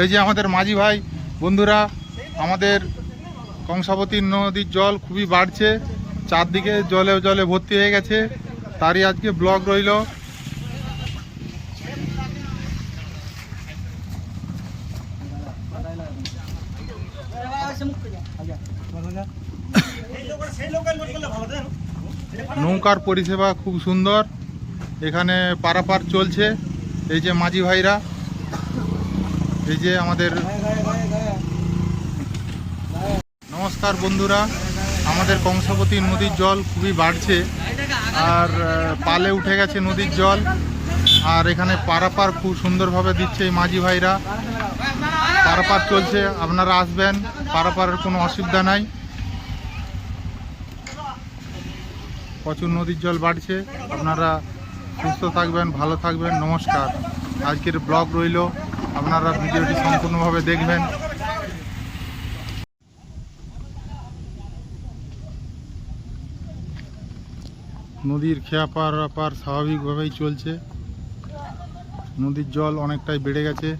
এই যে আমাদের মাঝি ভাই, বন্ধুরা, আমাদের কংসাবতী নদীর জল খুবই বাড়ছে, চারদিকে জলে জলে ভর্তি হয়ে গেছে, তারই আজকে ব্লগ রইল। নৌকার পরিষেবা খুব সুন্দর, এখানে পারাপার চলছে। এই যে মাঝি ভাইরা, এই যে আমাদের নমস্কার বন্ধুরা, আমাদের কংসাবতী নদীর জল খুবই বাড়ছে, আর পালে উঠে গেছে নদীর জল, আর এখানে পারাপার খুব সুন্দরভাবে দিচ্ছে এই মাঝি ভাইরা। পারাপার চলছে, আপনারা আসবেন, পারাপারের কোনো অসুবিধা নাই। প্রচুর নদীর জল বাড়ছে, আপনারা সুস্থ থাকবেন, ভালো থাকবেন, নমস্কার। আজকের ব্লগ রইল, আপনারা ভিডিওটি সম্পূর্ণভাবে দেখবেন। নদীর খেয়া পার স্বাভাবিকভাবেই চলছে। নদীর জল অনেকটাই বেড়ে গেছে।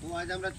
তো আজ আমরা